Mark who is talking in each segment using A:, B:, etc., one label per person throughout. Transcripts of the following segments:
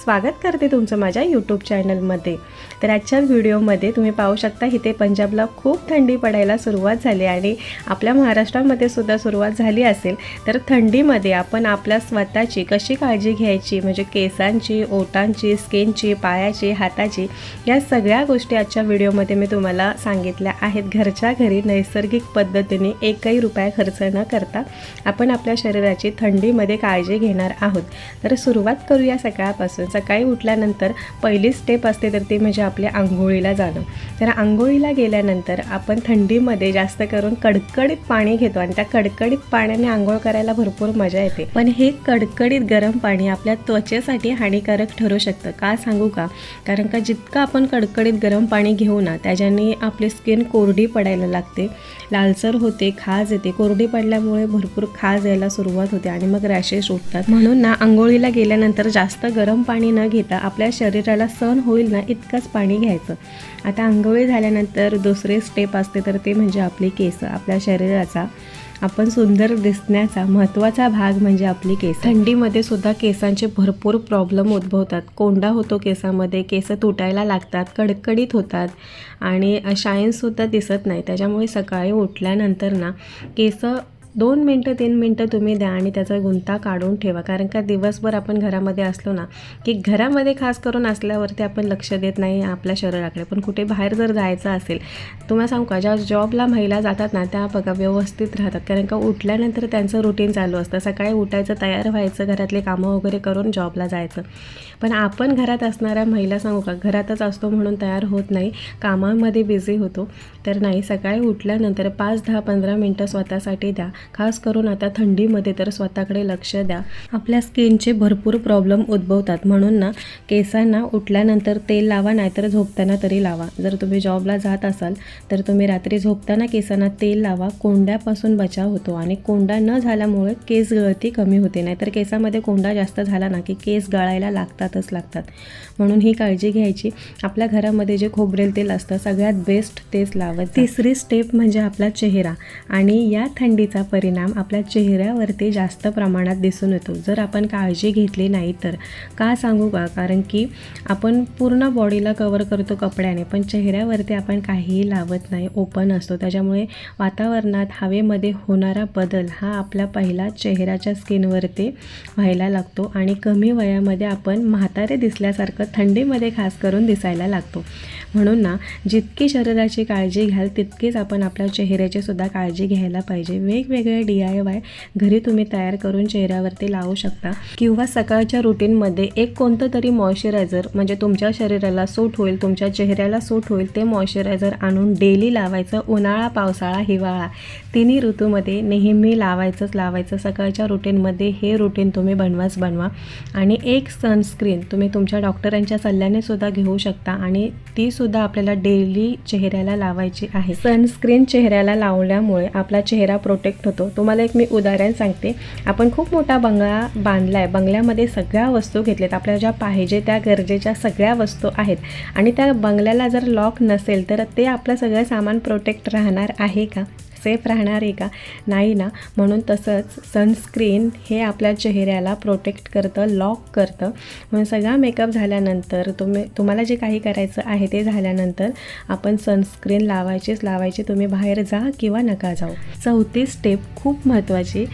A: स्वागत करते तुमचं माझ्या यूट्यूब चॅनलमध्ये तर आजच्या व्हिडिओमध्ये तुम्ही पाहू शकता इथे पंजाबला खूप थंडी पडायला सुरुवात झाली आणि आपल्या महाराष्ट्रामध्ये सुद्धा सुरुवात झाली असेल तर थंडीमध्ये आपण आपल्या स्वतःची कशी काळजी घ्यायची म्हणजे केसांची ओटांची स्किनची पायाची हाताची या सगळ्या गोष्टी आजच्या व्हिडिओमध्ये मी तुम्हाला सांगितल्या आहेत. घरच्या घरी नैसर्गिक पद्धतीने एकही रुपया खर्च न करता आपण आपल्या शरीराची थंडीमध्ये काळजी घेणार आहोत. तर सुरुवात करूया सकाळपासून. सकाळी उठल्यानंतर पहिली स्टेप असते तर ती म्हणजे आपल्या आंघोळीला जाणं. तर आंघोळीला गेल्यानंतर आपण थंडीमध्ये जास्त करून कडकडीत पाणी घेतो आणि त्या कडकडीत पाण्याने आंघोळ करायला भरपूर मजा येते. पण हे कडकडीत गरम पाणी आपल्या त्वचेसाठी हानिकारक ठरू शकतं. का सांगू का? कारण का जितकं आपण कडकडीत गरम पाणी घेऊ ना त्याच्याने आपली स्किन कोरडी पडायला लागते लालसर होते खाज येते. कोरडी पडल्यामुळे भरपूर खाज यायला सुरुवात होते आणि मग रॅशेस उठतात. म्हणून ना आंघोळीला गेल्यानंतर जास्त गरम पाणी न घेता आपल्या शरीराला सण होईल ना इतकंच पाणी घ्यायचं. आता आंघोळी झाल्यानंतर दुसरे स्टेप असते तर ते म्हणजे आपली केस. आपल्या शरीराचा आपण सुंदर दिसण्याचा महत्त्वाचा भाग म्हणजे आपली केस. थंडीमध्ये सुद्धा केसांचे भरपूर प्रॉब्लेम उद्भवतात. कोंडा होतो केसामध्ये केस तुटायला लागतात कडकडीत होतात आणि शाईनसुद्धा दिसत नाही. त्याच्यामुळे सकाळी उठल्यानंतर ना केस दोन मिनटं तीन मिनटं तुम्ही द्या आणि त्याचा गुंता काढून ठेवा. कारण का दिवसभर आपण घरामध्ये असलो ना की घरामध्ये खास करून असल्यावरती आपण लक्ष देत नाही आपल्या शरीराकडे. पण कुठे बाहेर जर जायचं असेल तुम्हाला सांगू का ज्या जॉबला महिला जातात ना त्या बघा व्यवस्थित राहतात. कारण का उठल्यानंतर त्यांचं रुटीन चालू असतं. सकाळी उठायचं तयार व्हायचं घरातले कामं वगैरे करून जॉबला जायचं. पण आपण घरात असणाऱ्या महिला सांगू का घरातच असतो म्हणून तयार होत नाही कामामध्ये बिझी होतो. तर नाही सकाळी उठल्यानंतर पाच दहा पंधरा मिनटं स्वतःसाठी द्या. खास करून आता थंडीमध्ये तर स्वतःकडे लक्ष द्या. आपल्या स्किनचे भरपूर प्रॉब्लेम उद्भवतात. म्हणून ना केसांना उठल्यानंतर तेल लावा नाहीतर झोपताना तरी लावा. जर तुम्ही जॉबला जात असाल तर तुम्ही रात्री झोपताना केसांना तेल लावा. कोंड्यापासून बचाव होतो आणि कोंडा न झाल्यामुळे केस गळती कमी होते. नाहीतर केसामध्ये कोंडा जास्त झाला ना की केस गळायला लागतातच लागतात. म्हणून ही काळजी घ्यायची. आपल्या घरामध्ये जे खोबरेल तेल असतं सगळ्यात बेस्ट तेच लावत तिसरी स्टेप म्हणजे आपला चेहरा. आणि या थंडीचा परिणाम आपल्या चेहऱ्यावरती जास्त प्रमाणात दिसून येतो. जर आपण काळजी घेतली नाही तर. का सांगू का? कारण की आपण पूर्ण बॉडीला कवर करतो कपड्याने पण चेहऱ्यावरती आपण काहीही लावत नाही ओपन असतो. त्याच्यामुळे वातावरणात हवेमध्ये होणारा बदल हा आपल्या पहिला चेहऱ्याच्या स्किनवरती व्हायला लागतो आणि कमी वयामध्ये आपण म्हातारे दिसल्यासारखं थंडीमध्ये खास करून दिसायला लागतो. म्हणून ना जितकी शरीराची काळजी घ्याल तितकीच आपण आपल्या चेहऱ्याची सुद्धा काळजी घ्यायला पाहिजे. वेगवेगळे डी आय वाय घरी तुम्ही तयार करून चेहऱ्यावरती लावू शकता. किंवा सकाळच्या रुटीनमध्ये एक कोणतं तरी मॉइश्चरायझर म्हणजे तुमच्या शरीराला सूट होईल तुमच्या चेहऱ्याला सूट होईल ते मॉइश्चरायझर आणून डेली लावायचं. उन्हाळा पावसाळा हिवाळा तिन्ही ऋतूमध्ये नेहमी लावायचंच लावायचं. सकाळच्या रुटीनमध्ये हे रुटीन तुम्ही बनवाच बनवा. आणि एक सनस्क्रीन तुम्ही तुमच्या डॉक्टरांच्या सल्ल्याने सुद्धा घेऊ शकता आणि ती सुद्धा आपल्याला डेली चेहऱ्याला लावायची आहे. सनस्क्रीन चेहऱ्याला लावल्यामुळे आपला चेहरा प्रोटेक्ट होतो. तुम्हाला एक मी उदाहरण सांगते. आपण खूप मोठा बंगला बांधला आहे बंगल्यामध्ये सगळ्या वस्तू घेतल्यात. आपल्याला ज्या पाहिजे त्या गरजेच्या सगळ्या वस्तू आहेत. आणि त्या बंगल्याला जर लॉक नसेल तर ते आपलं सगळं सामान प्रोटेक्ट राहणार आहे का? सेफ राहणार आहे का? नाही ना. म्हणून तसंच सनस्क्रीन हे आपल्या चेहऱ्याला प्रोटेक्ट करतं लॉक करतं. म्हणून सगळा मेकअप झाल्यानंतर तुम्ही तुम्हाला जे काही करायचं आहे ते झाल्यानंतर आपण सनस्क्रीन लावायचीच लावायची. तुम्ही बाहेर जा किंवा नका जाऊ. चौथी स्टेप खूप महत्त्वाची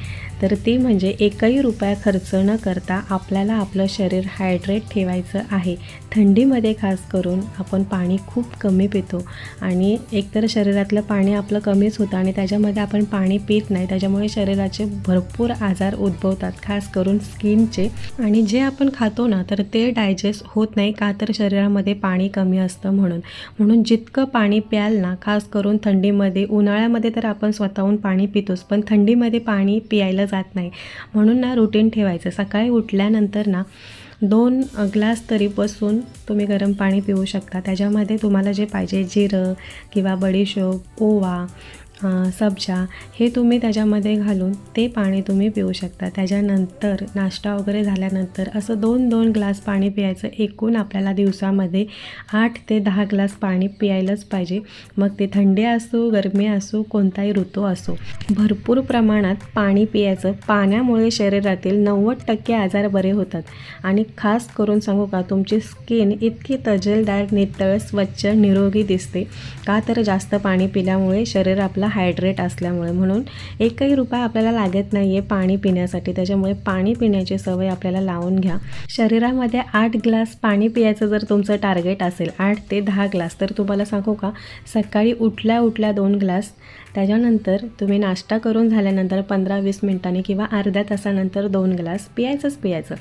A: तर ती म्हणजे एकही रुपया खर्च न करता आपल्याला आपलं शरीर हायड्रेट ठेवायचं आहे. थंडीमध्ये खास करून आपण पाणी खूप कमी पितो. आणि एकतर शरीरातलं पाणी आपलं कमीच होतं आणि त्याच्यामध्ये आपण पाणी पित नाही. त्याच्यामुळे शरीराचे भरपूर आजार उद्भवतात खास करून स्किनचे. आणि जे आपण खातो ना तर ते डायजेस्ट होत नाही का तर शरीरामध्ये पाणी कमी असतं म्हणून. म्हणून जितकं पाणी प्याल ना खास करून थंडीमध्ये उन्हाळ्यामध्ये तर आपण स्वतःहून पाणी पितोच पण थंडीमध्ये पाणी पियायला जात नाही. म्हणून ना रुटीन ठेवायचं. सकाळी उठल्यानंतर ना दोन ग्लास तरी बसून तुम्ही गरम पाणी पिऊ शकता. त्याच्यामध्ये तुम्हाला जे पाहिजे जिरं किंवा बडीशोप ओवा सब्जा हे तुम्ही त्याच्यामध्ये घालून ते पाणी तुम्ही पिऊ शकता. त्याच्यानंतर नाश्ता वगैरे झाल्यानंतर असं दोन दोन ग्लास पाणी पियायचं. एकूण आपल्याला दिवसामध्ये आठ ते दहा ग्लास पाणी पियायलाच पाहिजे. मग ते थंडी असो गरमी असो कोणताही ऋतू असो भरपूर प्रमाणात पाणी पियायचं. पाण्यामुळे शरीरातील नव्वद टक्के आजार बरे होतात. आणि खास करून सांगू का तुमची स्किन इतकी तजेलदार नितळ स्वच्छ निरोगी दिसते. का तर जास्त पाणी पिल्यामुळे शरीर आपलं हायड्रेट असल्यामुळे. म्हणून एकही रुपया आपल्याला लागत नाही आहे पाणी पिण्यासाठी. त्याच्यामुळे पाणी पिण्याची सवय आपल्याला लावून घ्या. शरीरामध्ये आठ ग्लास पाणी पियायचं जर तुमचं टार्गेट असेल आठ ते दहा ग्लास तर तुम्हाला सांगू का? सकाळी उठल्या उठल्या दोन ग्लास त्याच्यानंतर तुम्ही नाश्ता करून झाल्यानंतर पंधरा वीस मिनिटांनी किंवा अर्ध्या तासानंतर दोन ग्लास पियायचंच पियायचं.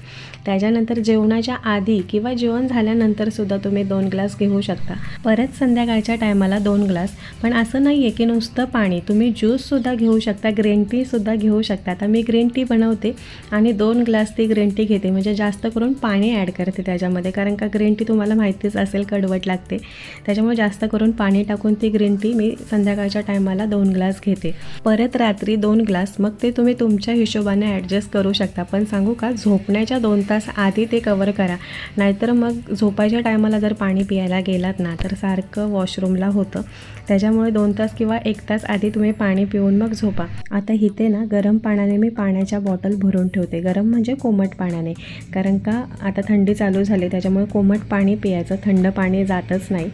A: त्याच्यानंतर जेवणाच्या आधी किंवा जेवण झाल्यानंतर सुद्धा तुम्ही दोन ग्लास घेऊ शकता. परत संध्याकाळच्या टायमाला दोन ग्लास. पण असं नाही आहे की नुसतं पाणी. तुम्ही ज्यूससुद्धा घेऊ शकता ग्रीन टीसुद्धा घेऊ शकता. आता मी ग्रीन टी बनवते आणि दोन ग्लास ती ग्रीन टी घेते. म्हणजे जास्त करून पाणी ॲड करते त्याच्यामध्ये. कारण का ग्रीन टी तुम्हाला माहितीच असेल कडवट लागते. त्याच्यामुळे जास्त करून पाणी टाकून ती ग्रीन टी मी संध्याकाळच्या टायमाला दोन दोन ग्लास घेते. परत रात्री दोन ग्लास मग ते तुम्ही तुमच्या हिशोबाने ॲडजस्ट करू शकता. पण सांगू का झोपण्याच्या दोन तास आधी ते कवर करा. नाहीतर मग झोपायच्या टायमाला जर पाणी पियायला गेलात ना तर सारखं वॉशरूमला होतं. त्याच्यामुळे दोन तास किंवा एक तास आधी तुम्ही पाणी पिऊन मग झोपा. आता इथे ना गरम पाण्याने मी पाण्याच्या बॉटल भरून ठेवते. गरम म्हणजे कोमट पाण्याने. कारण का आता थंडी चालू झाली त्याच्यामुळे कोमट पाणी पियायचं. थंड पाणी जातच नाही.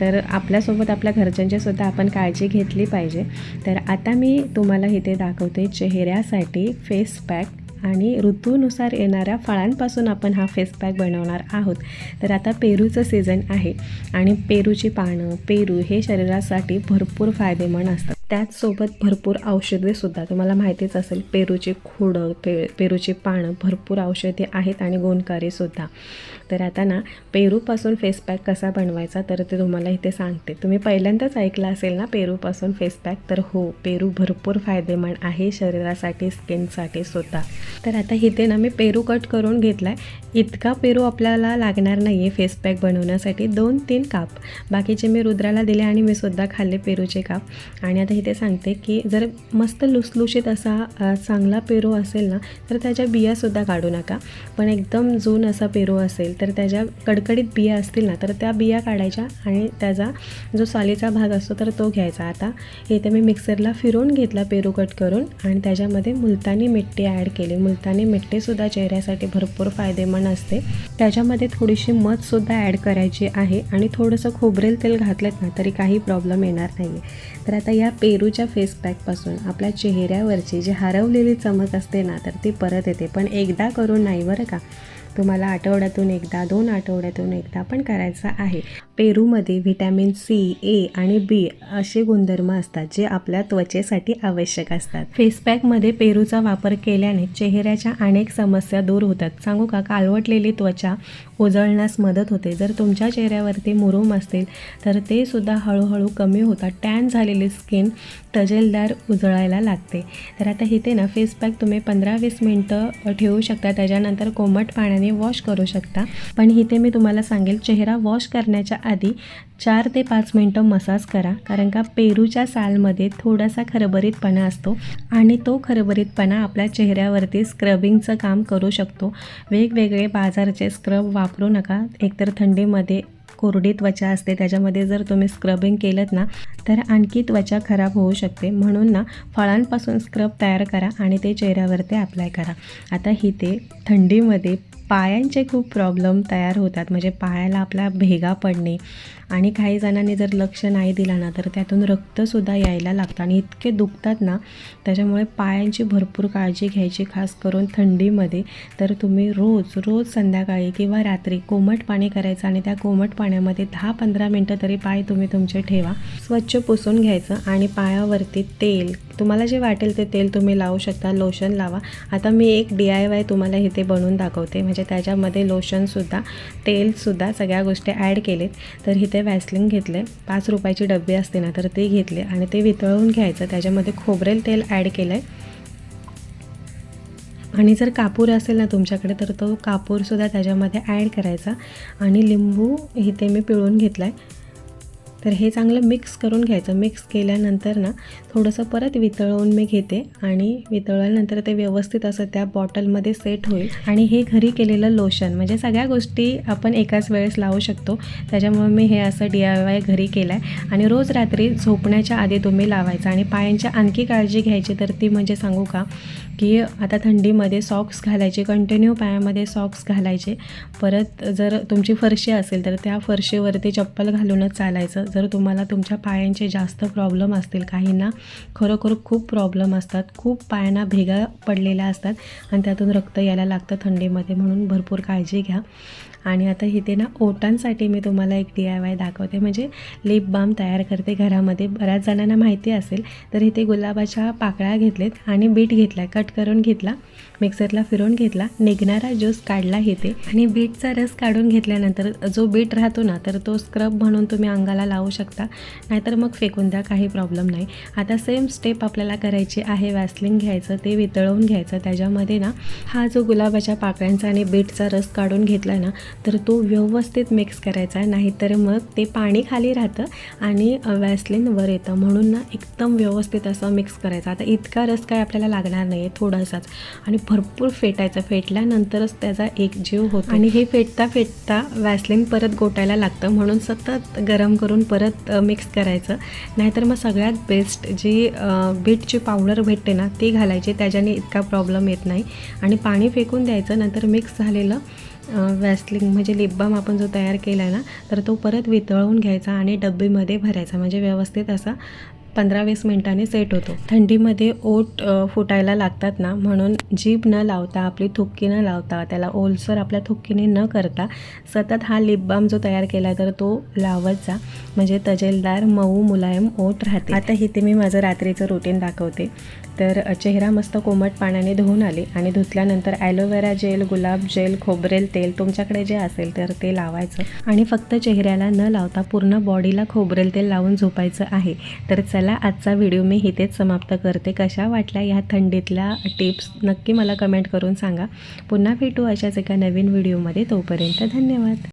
A: तर आपल्यासोबत आपल्या घरच्यांचीसुद्धा आपण काळजी घेतली पाहिजे. तर आता मी तुम्हाला इथे दाखवते चेहऱ्यासाठी फेस पॅक आणि ऋतूनुसार येणाऱ्या फळांपासून आपण हा फेस पॅक बनवणार आहोत. तर आता पेरूचं सीझन आहे आणि पेरूची पानं पेरू हे शरीरासाठी भरपूर फायदेमंद असतात. त्याचसोबत भरपूर औषधेसुद्धा तुम्हाला माहितीच असेल पेरूची खोडं पे पेरूची पानं भरपूर औषधे आहेत आणि गुणकारीसुद्धा तर आता ना पेरूपासून फेस पॅक कसा बनवायचा तर ते तुम्हाला इथे सांगते. तुम्ही पहिल्यांदाच ऐकलं असेल ना पेरूपासून फेस पॅक तर हो पेरू भरपूर फायदेमंद आहे शरीरासाठी स्किनसाठी सुद्धा. तर आता इथे ना मी पेरू कट करून घेतला आहे इतका पेरू आपल्याला लागणार नाही आहे फेस पॅक बनवण्यासाठी. दोन तीन काप. बाकीचे मी रुद्राला दिले आणि मी सुद्धा खाल्ले पेरूचे काप. आणि आता इथे सांगते की जर मस्त लुसलुशीत असा चांगला पेरू असेल ना तर त्याच्या बियासुद्धा काढू नका. पण एकदम जून असा पेरू असेल तर त्याच्या कडकडीत बिया असतील ना तर त्या बिया काढायच्या आणि त्याचा जो सालीचा भाग असतो तर तो घ्यायचा. आता इथे मी मिक्सरला फिरवून घेतला पेरू कट करून आणि त्याच्यामध्ये मुलतानी मिट्टी ॲड केली. मुलतानी मिट्टीसुद्धा चेहऱ्यासाठी भरपूर फायदेमंद असते. त्याच्यामध्ये थोडीशी मधसुद्धा ॲड करायची आहे आणि थोडंसं खोबरेल तेल घातलं ना तरी काही प्रॉब्लेम येणार नाही आहे तर आता या पेरूच्या फेस पॅकपासून आपल्या चेहऱ्यावरची जी हरवलेली चमक असते ना तर ती परत येते. पण एकदा करून नाही बरं का? तुम्हाला आठवड्यातून एकदा दोन आठवड्यातून एकदा पण करायचं आहे. पेरूमध्ये व्हिटॅमिन सी ए आणि बी असे गुणधर्म असतात जे आपल्या त्वचेसाठी आवश्यक असतात. फेसपॅकमध्ये पेरूचा वापर केल्याने चेहऱ्याच्या अनेक समस्या दूर होतात. सांगू का? कालवटलेली त्वचा उजळण्यास मदत होते. जर तुमच्या चेहऱ्यावरती मुरूम असतील तर ते सुद्धा हळूहळू कमी होतात. टॅन झालेली स्किन तजेलदार उजळायला लागते. तर आता इथे ना फेसपॅक तुम्ही पंधरा वीस मिनटं ठेवू शकता. त्याच्यानंतर कोमट पाण्याने वॉश करू शकता. पण इथे मी तुम्हाला सांगेल चेहरा वॉश करण्याच्या आधी चार ते पाच मिनटं मसाज करा. कारण का पेरूच्या सालमध्ये थोडासा खरबरीतपणा असतो आणि तो खरबरीतपणा आपल्या चेहऱ्यावरती स्क्रबिंगचं काम करू शकतो. वेगवेगळे बाजारचे स्क्रब वापरू नका. एकतर थंडीमध्ये कोरडी त्वचा असते त्याच्यामध्ये जर तुम्ही स्क्रबिंग केलं ना तर आणखी त्वचा खराब होऊ शकते. म्हणून ना फळांपासून स्क्रब तयार करा आणि ते चेहऱ्यावरती अप्लाय करा. आता ही ते थंडीमध्ये पायांचे खूप प्रॉब्लेम तयार होतात. म्हणजे पायाला आपला भेगा पडणे आणि काही जणांनी जर लक्ष नाही दिला ना तर त्यातून रक्तसुद्धा यायला लागतं आणि इतके दुखतात ना त्याच्यामुळे पायांची भरपूर काळजी घ्यायची खास करून थंडीमध्ये. तर तुम्ही रोज रोज संध्याकाळी किंवा रात्री कोमट पाणी करायचं आणि त्या कोमट पाण्यामध्ये दहा पंधरा मिनटं तरी पाय तुम्ही तुमचे ठेवा. स्वच्छ पुसून घ्यायचं आणि पायावरती तेल तुम्हाला जे वाटेल ते तेल तुम्ही लावू शकता लोशन लावा. आता मी एक डी आय वाय तुम्हाला इथे बनवून दाखवते. म्हणजे त्याच्यामध्ये लोशनसुद्धा तेलसुद्धा सगळ्या गोष्टी ॲड केलेत. तर इथे वॅसलिन घेतले पाच रुपयाची डबी असते ना तर ते घेतले आणि ते वितळवून घ्यायचं. त्याच्यामध्ये खोबरेल तेल ॲड केलं आहे आणि जर कापूर असेल ना तुमच्याकडे तर तो कापूरसुद्धा त्याच्यामध्ये ॲड करायचा. आणि लिंबू इथे मी पिळून घेतला आहे तर हे चांगलं मिक्स करून घ्यायचं. मिक्स केल्यानंतर ना थोडंसं परत वितळवून मी घेते आणि वितळल्यानंतर ते व्यवस्थित असं त्या बॉटलमध्ये सेट होईल. आणि हे घरी केलेलं लोशन म्हणजे सगळ्या गोष्टी आपण एकाच वेळेस लावू शकतो. त्याच्यामुळे मी हे असं डी आय वाय घरी केलं आहे आणि रोज रात्री झोपण्याच्या आधी तुम्ही लावायचं. आणि पायांची आणखी काळजी घ्यायची तर ती म्हणजे सांगू का की आता थंडीमध्ये सॉक्स घालायचे कंटिन्यू पायामध्ये सॉक्स घालायचे. परत जर तुमची फरशी असेल तर त्या फरशीवरती चप्पल घालूनच चालायचं. जर तुम्हाला तुमच्या पायांचे जास्त प्रॉब्लेम असतील काहींना खरोखर खूप प्रॉब्लेम असतात खूप पायांना भेगा पडलेल्या असतात आणि त्यातून रक्त यायला लागतं थंडीमध्ये. म्हणून भरपूर काळजी घ्या. आणि आता इथे ना ओटांसाठी मी तुम्हाला एक डी आय वाय दाखवते. म्हणजे लिप बाम तयार करते घरामध्ये. बऱ्याच जणांना माहिती असेल तर इथे गुलाबाच्या पाकळ्या घेतलेत आणि बीट घेतला कट करून घेतला मिक्सरला फिरवून घेतला. निघणारा ज्यूस काढला इथे आणि बीटचा रस काढून घेतल्यानंतर जो बीट राहतो ना तर तो स्क्रब म्हणून तुम्ही अंगाला लावू शकता. नाहीतर मग फेकून द्या काही प्रॉब्लेम नाही. आता सेम स्टेप आपल्याला करायची आहे. वॅसलिंग घ्यायचं ते वितळवून घ्यायचं. त्याच्यामध्ये ना हा जो गुलाबाच्या पाकळ्यांचा आणि बीटचा रस काढून घेतला ना तर तो व्यवस्थित मिक्स करायचा नाहीतर मग ते पाणी खाली राहतं आणि वॅसलिन वर येतं. म्हणून ना एकदम व्यवस्थित असं मिक्स करायचं. आता इतका रस काय आपल्याला लागणार नाही आहे थोडासाच. आणि भरपूर फेटायचं. फेटल्यानंतरच त्याचा एक जीव होतो. आणि हे फेटता फेटता वॅसलिन परत गोटायला लागतं. म्हणून सतत गरम करून परत मिक्स करायचं. नाहीतर मग सगळ्यात बेस्ट जी बीटची पावडर भेटते ना ती घालायची. त्याच्याने इतका प्रॉब्लेम येत नाही. आणि पाणी फेकून द्यायचं. नंतर मिक्स झालेलं वॅसलिंग म्हणजे लिप बाम आपण जो तयार केला आहे ना तर तो परत वितळवून घ्यायचा आणि डब्बीमध्ये भरायचा. म्हणजे व्यवस्थित असा पंधरा वीस मिनिटांनी सेट होतो. थंडीमध्ये ओट फुटायला लागतात ना म्हणून जीभ न लावता आपली थुक्की न लावता त्याला ओलसर आपल्या थुक्कीने न करता सतत हा लिप बाम जो तयार केला तर तो लावत जा. म्हणजे तजेलदार मऊ मुलायम ओठ राहते. आता इथे मी माझं रात्रीचं रुटीन दाखवते. तर चेहरा मस्त कोमट पाण्याने धुवून आले आणि धुतल्यानंतर ॲलोवेरा जेल गुलाब जेल खोबरेल तेल तुमच्याकडे जे असेल तर ते लावायचं. आणि फक्त चेहऱ्याला न लावता पूर्ण बॉडीला खोबरेल तेल लावून झोपायचं आहे. तर चला चला आजचा व्हिडिओ मी इथेच समाप्त करते. कशा वाटल्या ह्या थंडीतल्या टिप्स नक्की मला कमेंट करून सांगा. पुन्हा भेटू अशाच एका नवीन व्हिडिओमध्ये तोपर्यंत धन्यवाद.